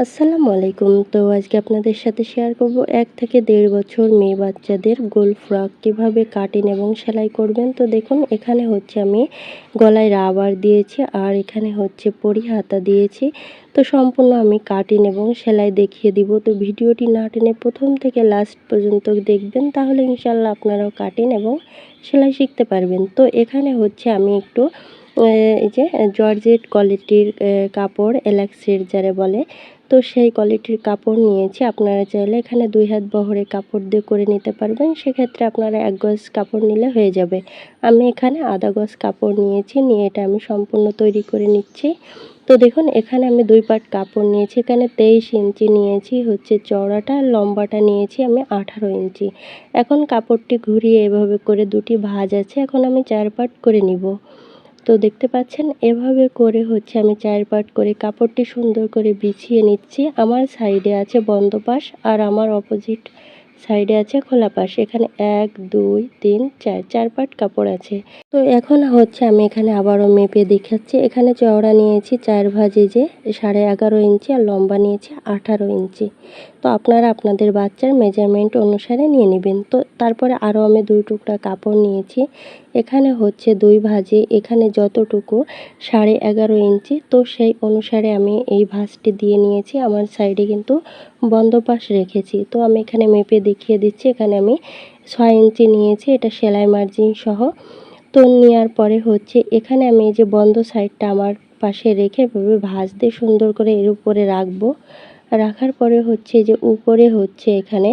আসসালামু আলাইকুম। তো আজকে আপনাদের সাথে শেয়ার করব এক থেকে দেড় বছর মেয়ে বাচ্চাদের গোল ফ্রক কীভাবে কাটিন এবং সেলাই করবেন। তো দেখুন, এখানে হচ্ছে আমি গলায় রাবার দিয়েছি আর এখানে হচ্ছে পরি হাতা দিয়েছি। তো সম্পূর্ণ আমি কাটিং এবং সেলাই দেখিয়ে দিব। তো ভিডিওটি না টেনে প্রথম থেকে লাস্ট পর্যন্ত দেখবেন, তাহলে ইনশাল্লাহ আপনারাও কাটিন এবং সেলাই শিখতে পারবেন। তো এখানে হচ্ছে আমি একটু এই যে জর্জেট কোয়ালিটির কাপড় এলাক্সির যারা বলে, তো সেই কোয়ালিটির কাপড় নিয়েছি। আপনারা চাইলে এখানে দুই হাত বহরে কাপড় দিয়ে করে নিতে পারবেন। সেক্ষেত্রে আপনারা এক গজ কাপড় নিলে হয়ে যাবে। আমি এখানে আধা গজ কাপড় নিয়েছি, নিয়ে এটা আমি সম্পূর্ণ তৈরি করে নিচ্ছি। তো দেখুন, এখানে আমি দুই পাট কাপড় নিয়েছি। এখানে তেইশ ইঞ্চি নিয়েছি হচ্ছে চওড়াটা, লম্বাটা নিয়েছি আমি আঠারো ইঞ্চি। এখন কাপড়টি ঘুরিয়ে এভাবে করে দুটি ভাঁজ আছে। এখন আমি চার পাট করে নিব। তো দেখতে পাচ্ছেন, এভাবে করে হচ্ছে আমি চার পাট করে কাপড়টি সুন্দর করে বিছিয়ে নিচ্ছি। আমার সাইডে আছে বন্ধ পাশ আর আমার অপোজিট সাইডে আছে খোলা পাশ। এখানে এক, দুই, তিন, চার চার পাট কাপড় আছে। তো এখন হচ্ছে আমি এখানে আবারও মেপে দেখাচ্ছি। এখানে চওড়া নিয়েছি চার ভাজে যে সাড়ে এগারো ইঞ্চি আর লম্বা নিয়েছি আঠারো ইঞ্চি। তো আপনারা আপনাদের বাচ্চার মেজারমেন্ট অনুসারে নিয়ে নেবেন। তো তারপরে আরও আমি দুই টুকরা কাপড় নিয়েছি। এখানে হচ্ছে দুই ভাজে। এখানে যতটুকু, সাড়ে এগারো ইঞ্চি। তো সেই অনুসারে আমি এই ভাঁজটি দিয়ে নিয়েছি। আমার সাইডে কিন্তু বন্ধ পাশ রেখেছি। তো আমি এখানে মেপে দেখিয়ে দিচ্ছি। এখানে আমি ছয় ইঞ্চি নিয়েছি। এটা সেলাই মার্জিন সহ। তো নেওয়ার পরে হচ্ছে এখানে আমি এই যে বন্ধ সাইডটা আমার পাশে রেখে এভাবে ভাঁজ দিয়ে সুন্দর করে এর উপরে রাখব। রাখার পরে হচ্ছে যে উপরে হচ্ছে এখানে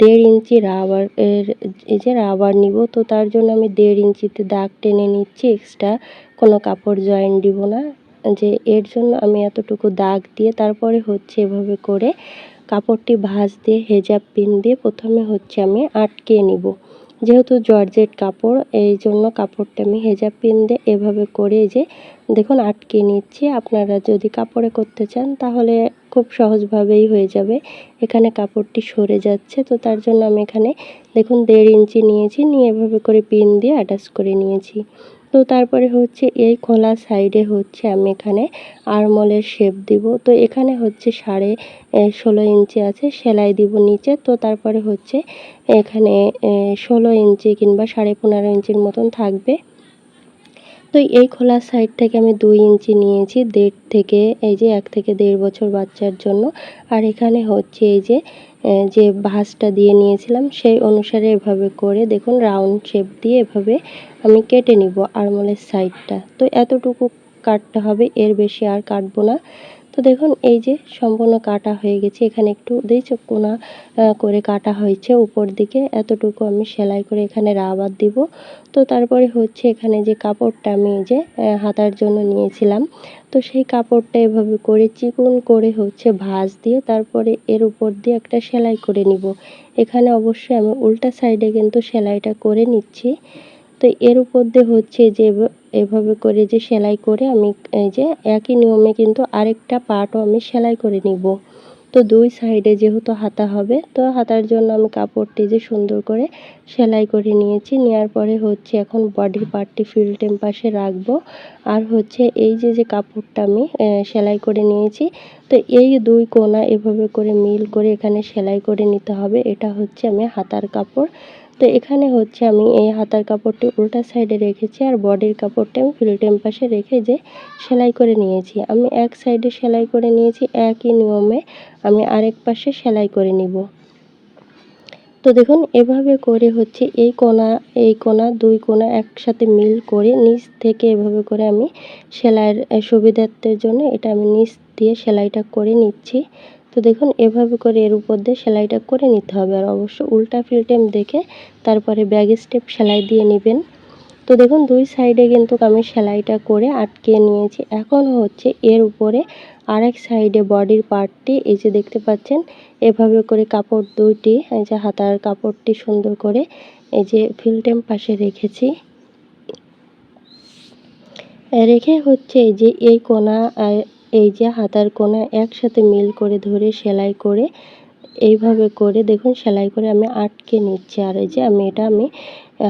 দেড় ইঞ্চি রাবার, এর এই যে রাবার নিব, তো তার জন্য আমি দেড় ইঞ্চিতে দাগ টেনে নিচ্ছি, এক্সট্রা কোনো কাপড় জয়েন দিব না। যে এর জন্য আমি এতটুকু দাগ দিয়ে তারপরে হচ্ছে এভাবে করে কাপড়টি ভাঁজ দিয়ে হেজাব পিন দিয়ে প্রথমে হচ্ছে আমি আটকে নিব। যেহেতু জর্জেট কাপড়, এই জন্য কাপড়টা আমি হেজাব পিন দিয়ে এভাবে করে যে দেখুন আটকে নিচ্ছি। আপনারা যদি কাপড়ে করতে চান তাহলে খুব সহজভাবেই হয়ে যাবে। এখানে কাপড়টি সরে যাচ্ছে, তো তার জন্য আমি এখানে দেখুন দেড় ইঞ্চি নিয়েছি। নিয়ে এভাবে করে পিন দিয়ে অ্যাটাচ করে নিয়েছি। তো তারপরে হচ্ছে এই খোলা সাইডে হচ্ছে আমি এখানে আরমলের শেপ দিব। তো এখানে হচ্ছে সাড়ে ষোলো ইঞ্চি আছে, সেলাই দিব নিচে। তো তারপরে হচ্ছে এখানে ষোলো ইঞ্চি কিংবা সাড়ে পনেরো ইঞ্চির মতন থাকবে। তো এই খোলা সাইড থেকে আমি দুই ইঞ্চি নিয়েছি, দেড় থেকে, এই যে এক থেকে দেড় বছর বাচ্চার জন্য। আর এখানে হচ্ছে এই যে যে ভাঁজটা দিয়ে নিয়েছিলাম, সেই অনুসারে এভাবে করে দেখুন রাউন্ড শেপ দিয়ে এভাবে আমি কেটে নিব আরমোলের সাইডটা তো এতটুকু কাটতে হবে, এর বেশি আর কাটবো না। তো দেখুন, এই যে সম্পূর্ণ কাটা হয়ে গেছে। এখানে একটু দিয়েছে কোনা করে কাটা হয়েছে। উপর দিকে এতটুকু আমি সেলাই করে এখানে রাবার দিব। তো তারপরে হচ্ছে এখানে যে কাপড়টা আমি যে হাতার জন্য নিয়েছিলাম, তো সেই কাপড়টা এভাবে করে চিকন করে হচ্ছে ভাঁজ দিয়ে তারপরে এর উপর দিয়ে একটা সেলাই করে নিব। এখানে অবশ্যই আমি উল্টা সাইডে কিন্তু সেলাইটা করে নিচ্ছি। তো এর উপর দিয়ে হচ্ছে যে এভাবে করে যে সেলাই করে আমি, এই যে একই নিয়মে কিন্তু আরেকটা পার্টও আমি সেলাই করে নিব। তো দুই সাইডে যেহেতু হাতা হবে, তো হাতার জন্য আমি কাপড়টি যে সুন্দর করে সেলাই করে নিয়েছি। নেওয়ার পরে হচ্ছে এখন বডির পার্টটি ফিল্টেম পাশে রাখব। আর হচ্ছে এই যে যে কাপড়টা আমি সেলাই করে নিয়েছি, তো এই দুই কোনা এভাবে করে মিল করে এখানে সেলাই করে নিতে হবে। এটা হচ্ছে আমি হাতার কাপড়। তো এখানে হচ্ছে আমি এই হাতার কাপড়টি উল্টা সাইডে রেখেছি আর বডির কাপড়টি আমি ফিল্টেম পাশে রেখে যে সেলাই করে নিয়েছি। আমি এক সাইডে সেলাই করে নিয়েছি, একই নিয়মে আমি আরেক পাশে সেলাই করে নিব। তো দেখুন, এভাবে করে হচ্ছে এই কোনা এই কোনা, দুই কোনা একসাথে মিল করে নিচ থেকে এভাবে করে আমি সেলাইয়ের সুবিধার্থের জন্য এটা আমি নিচ দিয়ে সেলাইটা করে নিচ্ছি। তো দেখুন, এভাবে করে এর উপর দিয়ে সেলাইটা করে নিতে হবে। আর অবশ্য উল্টা ফিল্টেম দেখে তারপরে ব্যাগ স্টেপ সেলাই দিয়ে নেবেন। তো দেখুন, দুই সাইডে কিন্তু আমি সেলাইটা করে আটকে নিয়েছি। এখন হচ্ছে এর উপরে আরেক সাইডে বডির পার্টটি এই যে দেখতে পাচ্ছেন, এভাবে করে কাপড় দুইটি, এই যে হাতার কাপড়টি সুন্দর করে এই যে ফিল্টেম পাশে রেখেছি। রেখে হচ্ছে যে এই কোনা এই যে হাতার কোনা একসাথে মিল করে ধরে সেলাই করে, এইভাবে করে দেখুন সেলাই করে আমি আটকে নিচ্ছি। আর এই যে আমি এটা আমি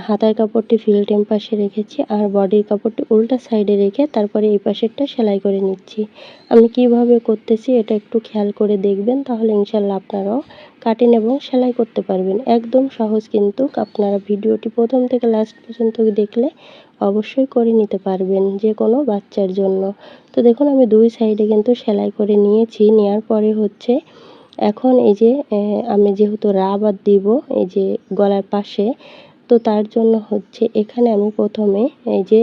হাতার কাপড়টি ফিল্টেম পাশে রেখেছি আর বডির কাপড়টি উল্টা সাইডে রেখে তারপরে এই পাশেরটা সেলাই করে নিচ্ছি। আমি কীভাবে করতেছি এটা একটু খেয়াল করে দেখবেন, তাহলে ইনশাল্লাহ আপনারাও কাটিং এবং সেলাই করতে পারবেন। একদম সহজ কিন্তু আপনারা ভিডিওটি প্রথম থেকে লাস্ট পর্যন্ত দেখলে অবশ্যই করে নিতে পারবেন যে কোনো বাচ্চার জন্য। তো দেখুন, আমি দুই সাইডে কিন্তু সেলাই করে নিয়েছি। নেওয়ার পরে হচ্ছে, এখন এই যে আমি যেহেতু রাবার দিব এই যে গলার পাশে, তো তার জন্য হচ্ছে এখানে আমি প্রথমে এই যে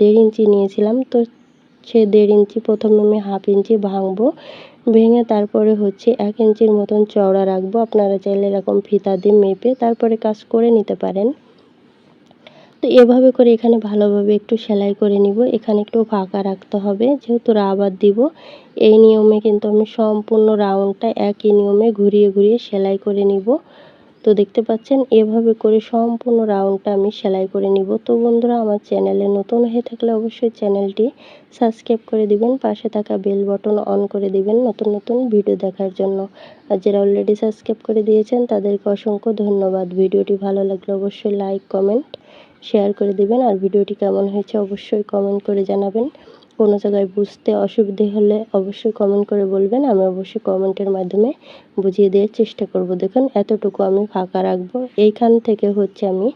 দেড় ইঞ্চি নিয়েছিলাম। তো সে দেড় ইঞ্চি প্রথমে আমি হাফ ইঞ্চি ভাঙবো, ভেঙে তারপরে হচ্ছে এক ইঞ্চির মতন চওড়া রাখব। আপনারা চাইলে এরকম ফিতা দিয়ে মেপে তারপরে কাজ করে নিতে পারেন। তো এভাবে করে এখানে ভালোভাবে একটু সেলাই করে নিব। এখানে একটু ফাঁকা রাখতে হবে, যেহেতু রাবার দিব। এই নিয়মে কিন্তু আমি সম্পূর্ণ রাউন্ডটা একই নিয়মে ঘুরিয়ে ঘুরিয়ে সেলাই করে নিব। তো দেখতে পাচ্ছেন, এভাবে করে সম্পূর্ণ রাউন্ডটা আমি সেলাই করে নিব। তো বন্ধুরা, আমার চ্যানেলে নতুন হয়ে থাকলে অবশ্যই চ্যানেলটি সাবস্ক্রাইব করে দিবেন, পাশে থাকা বেল বটন অন করে দিবেন নতুন নতুন ভিডিও দেখার জন্য। আর যারা অলরেডি সাবস্ক্রাইব করে দিয়েছেন, তাদেরকে অসংখ্য ধন্যবাদ। ভিডিওটি ভালো লাগলে অবশ্যই লাইক কমেন্ট শেয়ার করে দিবেন। আর ভিডিওটি কেমন হয়েছে অবশ্যই কমেন্ট করে জানাবেন। কোনো জায়গায় বুঝতে অসুবিধে হলে অবশ্যই কমেন্ট করে বলবেন। আমি অবশ্যই কমেন্টের মাধ্যমে বুঝিয়ে দেওয়ার চেষ্টা করব। দেখুন, এতটুকু আমি ফাঁকা রাখব। এইখান থেকে হচ্ছে আমি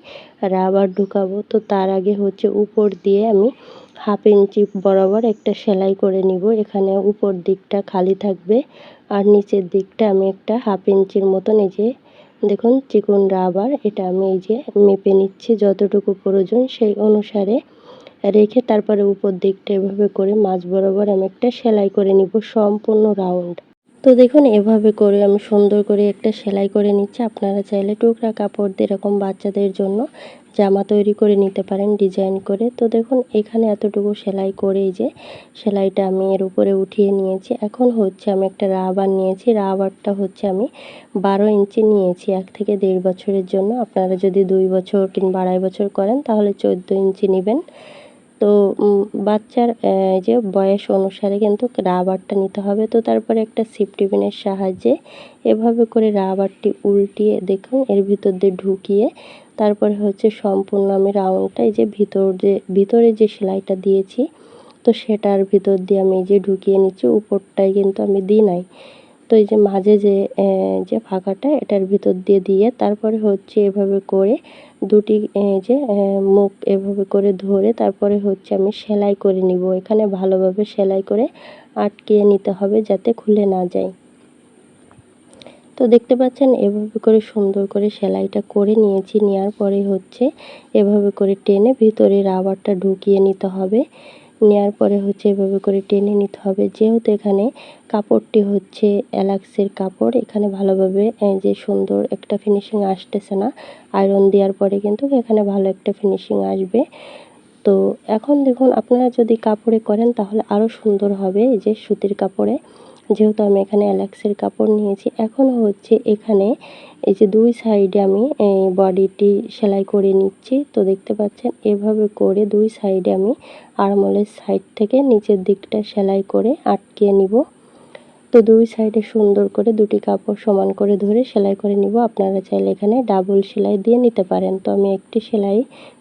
রাবার ঢুকাবো। তো তার আগে হচ্ছে উপর দিয়ে আমি হাফ ইঞ্চি বরাবর একটা সেলাই করে নিব। এখানে উপর দিকটা খালি থাকবে। আর নিচের দিকটা আমি একটা হাফ ইঞ্চির মতন যে দেখুন চিকন রাবার, এটা আমি এই যে মেপে নিচ্ছি যতটুকু প্রয়োজন সেই অনুসারে রেখে তারপরে উপর দিকটা এভাবে করে মাছ বরাবর আমি একটা সেলাই করে নিব সম্পূর্ণ রাউন্ড। তো দেখুন, এভাবে করে আমি সুন্দর করে একটা সেলাই করে নিচ্ছি। আপনারা চাইলে টুকরা কাপড় দিয়ে এরকম বাচ্চাদের জন্য জামা তৈরি করে নিতে পারেন ডিজাইন করে। তো দেখুন, এখানে এতটুকু সেলাই করেই যে সেলাইটা আমি এর উপরে উঠিয়ে নিয়েছি। এখন হচ্ছে আমি একটা রাবার নিয়েছি। রাবারটা হচ্ছে আমি বারো ইঞ্চি নিয়েছি এক থেকে দেড় বছরের জন্য। আপনারা যদি দুই বছর কিংবা আড়াই বছর করেন, তাহলে চোদ্দ ইঞ্চি নেবেন। তো বাচ্চার যে বয়স অনুসারে কিন্তু রাবারটা নিতে হবে। তো তারপরে একটা সিপটিপিনের সাহায্যে এভাবে করে রাবারটি উল্টিয়ে দেখুন, এর ভিতর দিয়ে ঢুকিয়ে তারপরে হচ্ছে সম্পূর্ণ আমি রাউন্ডটা এই যে ভিতর যে, ভিতরে যে সেলাইটা দিয়েছি, তো সেটার ভিতর দিয়ে আমি যে ঢুকিয়ে নিচ্ছি উপরটাই কিন্তু আমি দিই নাই। তো এই যে মাঝে যে যে ফাঁকাটা এটার ভিতর দিয়ে দিয়ে তারপরে হচ্ছে এভাবে করে দুটি যে মুখ এভাবে করে ধরে তারপরে হচ্ছে আমি সেলাই করে নিব। এখানে ভালোভাবে সেলাই করে আটকে নিতে হবে যাতে খুলে না যায়। তো দেখতে পাচ্ছেন এভাবে করে সুন্দর করে সেলাইটা করে নিয়েছি। নেওয়ার পরে হচ্ছে এভাবে করে টেনে ভিতরে রাবারটা ঢুকিয়ে নিতে হবে। নেওয়ার পরে হচ্ছে এভাবে করে টেনে নিতে হবে। যেহেতু এখানে কাপড়টি হচ্ছে অ্যালাক্সের কাপড়, এখানে ভালোভাবে যে সুন্দর একটা ফিনিশিং আসতেছে না আয়রন দেওয়ার পরে কিন্তু এখানে ভালো একটা ফিনিশিং আসবে। তো এখন দেখুন, আপনারা যদি কাপড়ে করেন তাহলে আরও সুন্দর হবে এই যে সুতির কাপড়ে। যেহেতু আমি এখানে অ্যালাক্সের কাপড় নিয়েছি এখন হচ্ছে এখানে এই যে দুই সাইডে আমি বডিটি সেলাই করে নিচ্ছি। তো দেখতে পাচ্ছেন, এভাবে করে দুই সাইডে আমি আড়মোলের সাইড থেকে নিচের দিকটা সেলাই করে আটকে নিব। তো দুই সাইডে সুন্দর করে দুটি কাপড় সমান করে ধরে সেলাই করে নিব। আপনারা চাইলে এখানে ডাবল সেলাই দিয়ে নিতে পারেন। তো আমি একটি সেলাই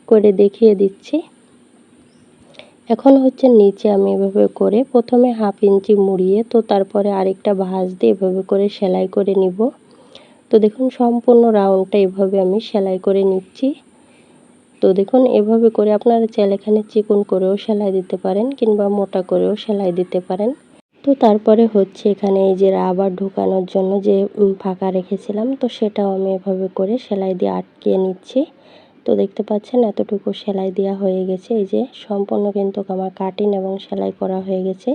করে দেখিয়ে দিচ্ছি। এখন হচ্ছে নিচে আমি এভাবে করে প্রথমে হাফ ইঞ্চি মুড়িয়ে, তো তারপরে আরেকটা ভাঁজ দিয়ে এভাবে করে সেলাই করে নিব। তো দেখুন, সম্পূর্ণ রাউন্ডটা এভাবে আমি সেলাই করে নিচ্ছি। তো দেখুন, এভাবে করে আপনারা চাইলে এখানে চিকন করেও সেলাই দিতে পারেন কিংবা মোটা করেও সেলাই দিতে পারেন। তো তারপরে হচ্ছে এখানে এই যে রাবার ঢোকানোর জন্য যে ফাঁকা রেখেছিলাম, তো সেটাও আমি এভাবে করে সেলাই দিয়ে আটকিয়ে নিচ্ছি। তো দেখতে পাচ্ছেন এতটুকু সেলাই দেওয়া হয়ে গেছে। এই যে সম্পূর্ণ কিন্তু আমার কাটিং এবং সেলাই করা হয়ে গেছে।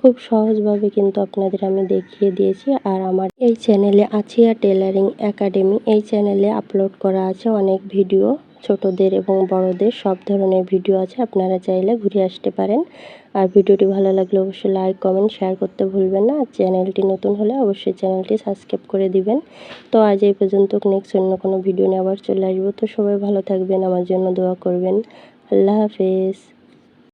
খুব সহজভাবে কিন্তু আপনাদের আমি দেখিয়ে দিয়েছি। আর আমার এই চ্যানেলে আছিয়া টেলারিং একাডেমি এই চ্যানেলে আপলোড করা আছে অনেক ভিডিও ছোটদের এবং বড়দের সব ধরনের ভিডিও আছে, আপনারা চাইলে ঘুরে আসতে পারেন। আর ভিডিওটি ভালো লাগলে অবশ্যই লাইক কমেন্ট শেয়ার করতে ভুলবেন না। আর চ্যানেলটি নতুন হলে অবশ্যই চ্যানেলটি সাবস্ক্রাইব করে দিবেন। তো আজ এই পর্যন্ত নেক্সট অন্য কোনো ভিডিও নিয়ে আবার চলে আসব। তো সবাই ভালো থাকবেন, আমার জন্য দোয়া করবেন। আল্লাহ হাফেজ।